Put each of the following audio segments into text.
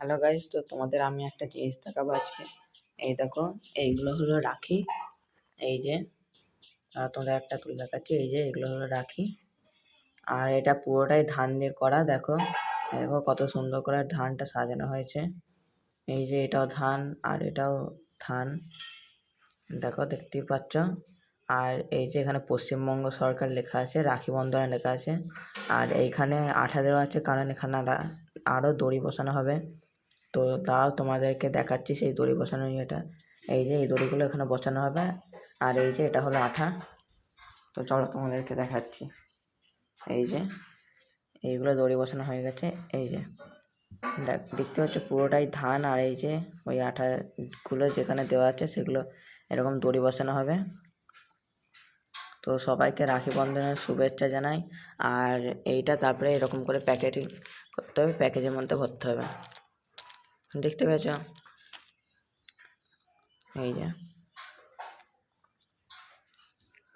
Hello guys তো তোমাদের আমি একটা জিনিস দেখাবো আজকে। এই দেখো, এইগুলো হলো রাখি। এই যে তোমাদের একটা তুলে দেখাচ্ছি। এই যে এগুলো হলো রাখি। আর এটা পুরোটাই ধান দিয়ে করা, দেখো। দেখো, কত সুন্দর করে ধানটা সাজানো হয়েছে। এই যে, এটাও ধান আর এটাও ধান। দেখো, দেখতেই পাচ্ছ। আর এই যে, এখানে পশ্চিমবঙ্গ সরকার লেখা আছে, রাখি বন্ধনে লেখা আছে। আর এইখানে আঠা দেওয়া আছে, কারণ এখানে আলা- আরও দড়ি বসানো হবে। তো তাও তোমাদেরকে দেখাচ্ছি সেই দড়ি বসানো ইয়েটা। এই যে এই দড়িগুলো এখানে বসানো হবে। আর এই যে এটা হলো আঠা। তো চলো তোমাদেরকে দেখাচ্ছি। এই যে এইগুলো দড়ি বসানো হয়ে গেছে। এই যে দেখ, দেখতে পাচ্ছ পুরোটাই ধান আর এই যে ওই আঠাগুলো যেখানে দেওয়া আছে সেগুলো এরকম দড়ি বসানো হবে। তো সবাইকে রাখি বন্ধনের শুভেচ্ছা জানাই। আর এইটা তারপরে এরকম করে প্যাকেটিং করতে হবে, প্যাকেজের মধ্যে ভরতে হবে। দেখতে পেয়েছ? এই যে।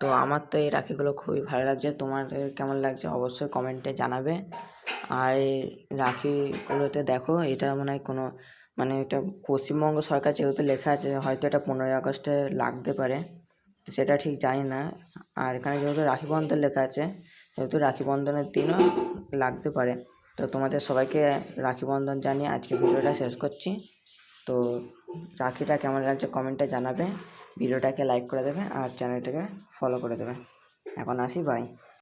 তো আমার তো এই রাখিগুলো খুবই ভালো লাগছে। তোমার কেমন লাগছে অবশ্যই কমেন্টে জানাবে। আর এই রাখিগুলোতে দেখো, এটা মনে হয় কোনো মানে এটা পশ্চিমবঙ্গ সরকার যেহেতু লেখা আছে, হয়তো এটা পনেরোই আগস্টে লাগতে পারে। সেটা ঠিক জানি না। আর এখানে যেহেতু রাখি বন্ধন লেখা আছে, সেহেতু রাখি বন্ধনের দিনও লাগতে পারে। তো তোমাদের সবাইকে রাখি বন্ধন জানিয়ে আজকে ভিডিওটা শেষ করছি। তো রাখিটা কেমন লাগছে কমেন্টে জানাবে। ভিডিওটাকে লাইক করে দেবে আর চ্যানেলটাকে ফলো করে দেবে। এখন আসি বাই